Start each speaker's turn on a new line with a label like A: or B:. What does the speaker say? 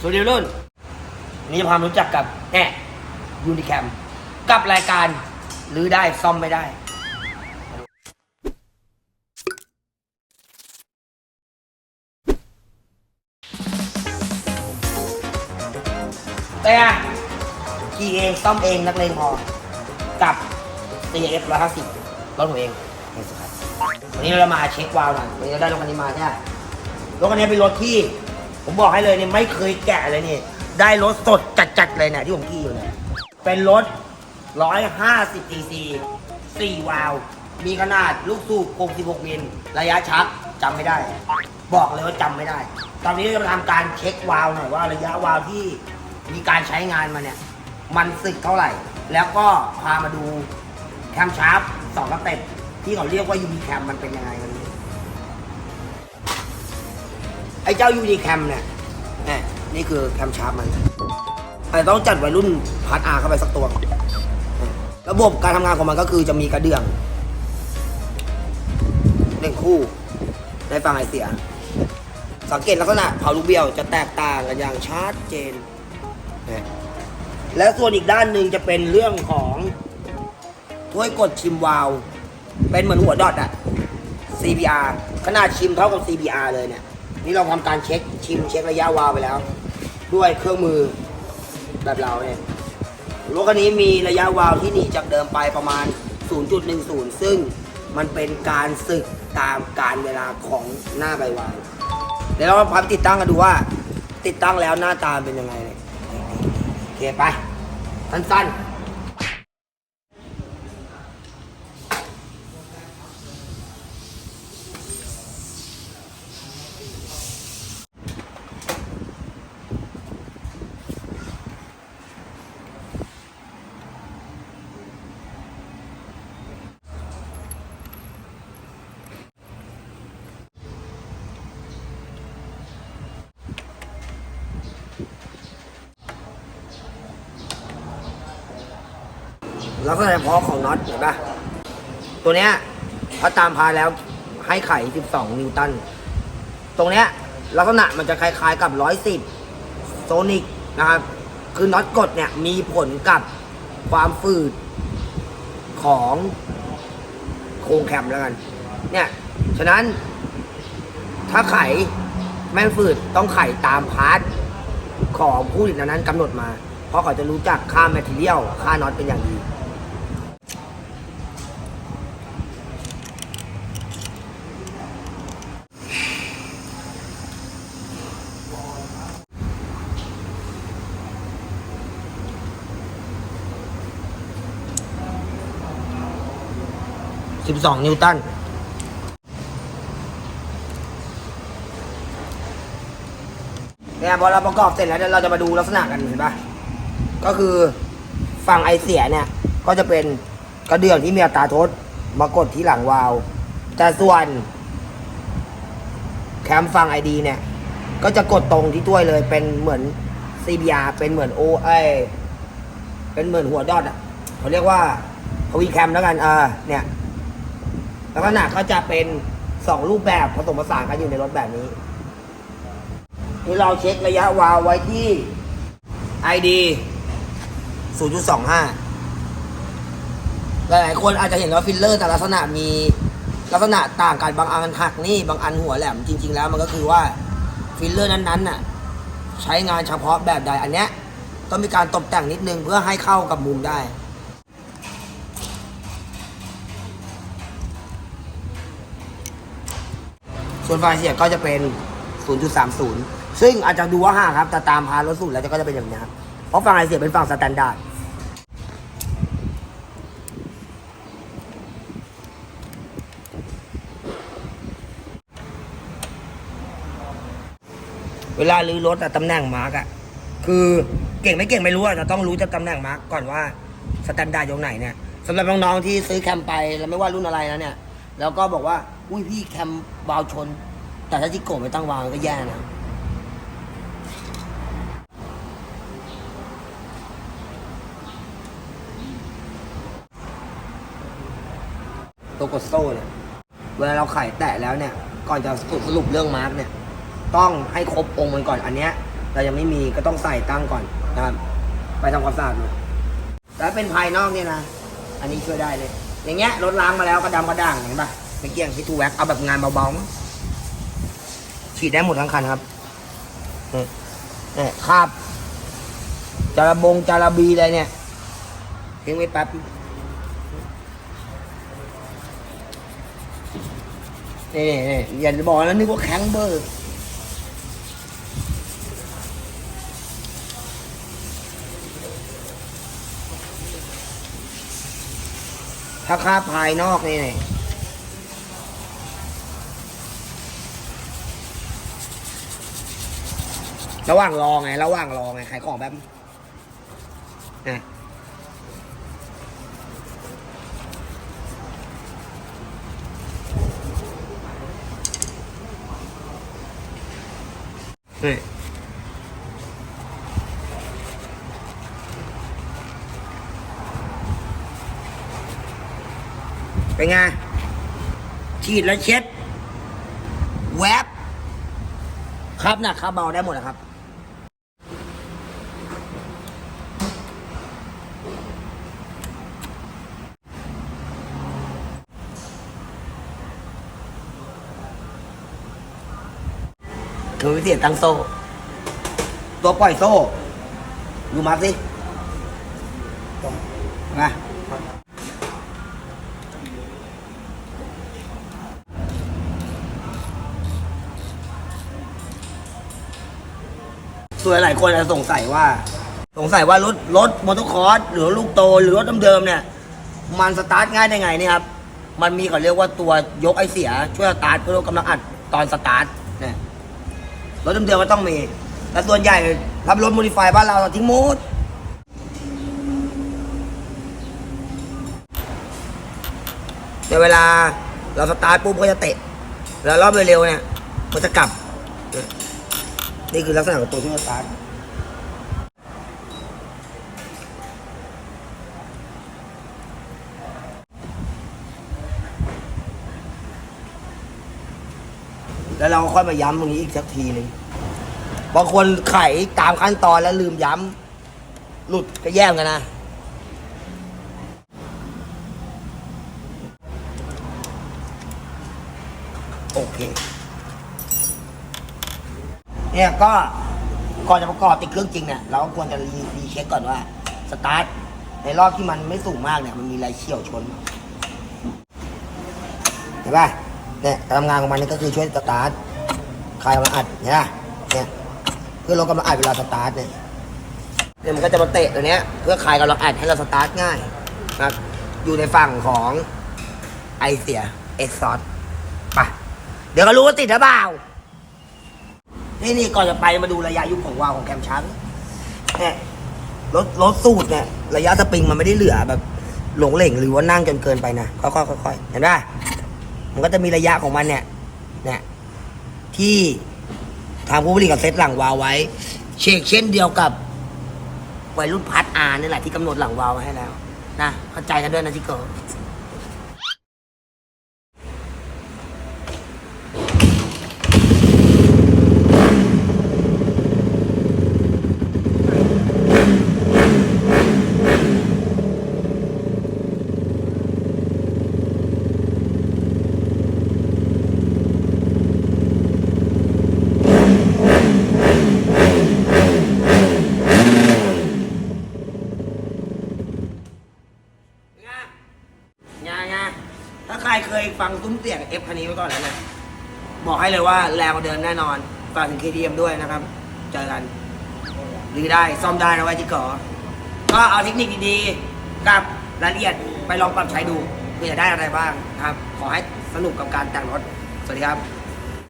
A: สวัสดีรุ่นวันนี้จะพามรู้จักกับแน่ยูนิแคมกับรายการรื้อได้ซ่อมไม่ได้ แต่ขี่เองซ่อมเองนักเลงพอกับ CF 150รถผมเองนี่สิครับวันนี้เรามาเช็ควาล์วหน่อยวันนี้เราได้รถคันนี้มาใช่ไหมรถคันนี้เป็นรถที่ ผมบอกให้เลยเนี่ยไม่เคยแกะเลยนี่ได้รถสดจัดๆเลยเนี่ยที่ผมขี่อยู่เนี่ยเป็นรถ 150 cc 4วาล์วมีขนาดลูกสูบ66มิลระยะชักจำไม่ได้ บอกเลยว่าจำไม่ได้ ตอนนี้เราทำการเช็ควาล์วหน่อยว่าระยะวาล์วที่มีการใช้งานมาเนี่ย มันสึกเท่าไหร่ แล้วก็พามาดูแคมชาร์ปสองสเต็ปที่เขาเรียกว่ายูนิแคมมันเป็นยังไงกันนี้ ไอ้เจ้ายูนิแคมเนี่ยนี่นี่คือแคมชาร์ปมันอาจจะต้องจัดไว้รุ่นพาร์ทอาร์เข้าไปสักตัว ระบบการทำงานของมันก็คือจะมีกระเดื่องหนึ่งคู่ในฝั่งไอเสีย สังเกตลักษณะเผาลูกเบี้ยวจะแตกต่างกันอย่างชัดเจน และส่วนอีกด้านหนึ่งจะเป็นเรื่องของถ้วยกดชิมวาล์วเป็นเหมือนหัวดอทอะ CBR ขนาดชิมเท่ากับ CBR เลยเนี่ย นี่เราทำการเช็คชิมเช็คระยะวาวไปแล้ว ด้วยเครื่องมือแบบเราเนี่ยรถคันนี้มีระยะวาวที่หนีจากเดิมไปประมาณ 0.10 ซึ่งมันเป็นการสึกตามการเวลาของหน้าใบวาวเดี๋ยวเรามาพับติดตั้งกันดูว่า ติดตั้งแล้วหน้าตาเป็นยังไงเนี่ยโอเคไปสั้นๆ ลักษณะเฉพาะของน็อตเห็นปะตัวเนี้ยพอตามพาแล้วให้ไข่ 12 นิวตัน ตรงเนี้ยลักษณะมันจะคล้ายๆกับ 110 โซนิกนะครับ คือน็อตกดเนี่ยมีผลกับความฝืดของโครงแคมแล้วกัน เนี่ย ฉะนั้น ถ้าไขแม่ฝืดต้องไขตามพาร์ทของผู้ผลิตนั้นกำหนดมา เพราะเขาจะรู้จักค่าแมทเทียลค่าน็อตเป็นอย่างดี 12 นิวตัน เนี่ยพอเราประกอบเสร็จแล้วเดี๋ยเราจะมาดูลักษณะกันเห็นปะก็คือฝั่งไอเสียเนี่ย ก็จะเป็นกระเดื่องที่มีอัตราทดมากดที่หลังวาล์วแต่ส่วนแคมฝั่งไอดีเนี่ย ก็จะกดตรงที่ถ้วยเลยเป็นเหมือน CBR เป็นเหมือนโอไอเป็นเหมือนหัวดอทอะเขาเรียกว่าทวีแคมแล้วกันเออเนี่ย ลักษณะก็จะเป็นสองรูปแบบผสมผสานกันอยู่ในรถแบบนี้ นี่เราเช็คระยะวาล์วไว้ที่ ID 0.25 หลายๆคนอาจจะเห็นว่าฟิลเลอร์แต่ลักษณะมีลักษณะต่างกันบางอันหักนี่บางอันหัวแหลมจริง ๆ แล้วมันก็คือว่าฟิลเลอร์นั้นๆน่ะใช้งานเฉพาะแบบใดอันเนี้ยต้องมีการตกแต่งนิดนึงเพื่อให้เข้ากับมุมได้ ส่วนไฟเสียก็จะเป็น 0.30 ซึ่งอาจจะดูว่าห่างครับแต่ตามพารถสูตรแล้วก็จะเป็นอย่างนี้ครับเพราะฝั่งไอเสียเป็นฝั่งสแตนดาร์ดเวลาลื้อรถอะตำแหน่งมาร์กอะคือเก่งไม่เก่งไม่รู้อะแต่ต้องรู้จะตำแหน่งมาร์กก่อนว่าสแตนดาร์ดอยู่ไหนเนี่ยสำหรับน้องๆที่ซื้อแคมไปแล้วไม่ว่ารุ่นอะไรนะเนี่ย แล้วก็บอกว่า อุ้ยพี่แคม วาวชน แต่ถ้าจิโกะไม่ตั้งวาวก็แย่นะตัวกดโซ่เนี่ยเวลาเราไข่แตะแล้วเนี่ย ก่อนจะสรุปสรุปเรื่องมาร์กเนี่ย ต้องให้ครบองค์มันก่อนอันเนี้ยเรายังไม่มีก็ต้องใส่ตั้งก่อนนะครับ ไปทำความสะอาดมาแล้วเป็นภายนอกเนี่ยนะ อันนี้ช่วยได้เลย อย่างเงี้ยรถล้างมาแล้วก็ดำกระด่างเห็นปะ ไม่เกี่ยงที่ทูแว็กเอาแบบงานเบาๆฉีดได้หมดทั้งคันครับเนี่ยเนี่คาบจาระบงจาระบีอะไรเนี่ยทิ้งไว้แป๊บนี่นี่อย่าบอกนะนึกว่าแข็งเบอร์ถ้าคราบภายนอกนี่นี่ ระหว่างรอไง ระหว่างรอไงขายของแบบนะนี่เป็นไงฉีดแล้วเช็ด แวบครับนักครับเบาได้หมดนะครับ คือวิธีตั้งโซ่ ตัวปล่อยโซ่ ดูมาสิมาส่วนหลายคนจะสงสัยว่า สงสัยว่ารถรถมอเตอร์คอร์สหรือลูกโตหรือรถเดิมๆเนี่ย มันสตาร์ทง่ายได้ไงนี่ครับ มันมีเขาเรียกว่าตัวยกไอเสียช่วยสตาร์ทเพื่อลดกำลังอัดตอนสตาร์ทเนี่ย รถเดิมๆก็ต้องมีแต่ส่วนใหญ่รับรถโมดิฟายบ้านเราเราทิ้งหมดแต่เวลาเราสตาร์ทปุ๊บก็จะเตะแล้วรอบเร็วๆเนี่ยมันจะกลับ นี่คือลักษณะของตัวที่สตาร์ท แล้วเราก็ค่อยมาย้ำตรงนี้อีกสักทีหนึ่งบางคนไขตามขั้นตอนแล้วลืมย้ำหลุดก็แย่เหมอนกันนะโอเค เนี่ยก็ก่อนจะประกอบติดเครื่องจริงเนี่ยเราก็ควรจะรีรีเช็คก่อนว่าสตาร์ทในรอบที่มันไม่สูงมากเนี่ยมันมีอะไรเฉี่ยวชนเห็นป่ะ เนี่ยการทำงานของมันนี่ก็คือช่วยสตาร์ทคลายกำลังอัดเนี่ยเนี่ยเพื่อลดกำลังอัดเวลาสตาร์ทเนี่ยเนี่ยมันก็จะมาเตะตัวเนี้ยเพื่อคลายกำลังอัดให้เราสตาร์ทง่ายนะอยู่ในฝั่งของไอเสียเอ็กซอสไปเดี๋ยวก็รู้ว่าติดหรือเปล่านี่นี่ก่อนจะไปมาดูระยะยุบของวาล์วของแคมชันเนี่ยรถรถสูตรเนี่ยระยะสปริงมันไม่ได้เหลือแบบหลงเหล่งหรือว่านั่งจนเกินไปนะค่อยๆค่อยๆเห็นป่ะมัันก็จะมีระยะของมันเนี่ยเนี่ยที่ทางผู้ผลิตกับเซตหลังวาวไว้ เชกเช่นเดียวกับวัยรุ่นพัดอาร์นี่แหละที่กำหนดหลังวาวไว้ให้แล้วนะเข้าใจกันด้วยนะที่เกิด งางาถ้าใครเคย ฟังตุ้มเสียงเอฟคันนี้ไว้ก่อนแล้วนะบอกให้เลยว่าแรงกว่าเดินแน่นอนฝากถึง KTM ด้วยนะครับ เจอกันรื้อได้ซ่อมได้นะไว้จิ๋กอก็เอาเทคนิคดีๆ กับรายละเอียดไปลองปรับใช้ดูเพื่อจะได้อะไรบ้างครับ ขอให้สนุกกับการแต่งรถ สวัสดีครับ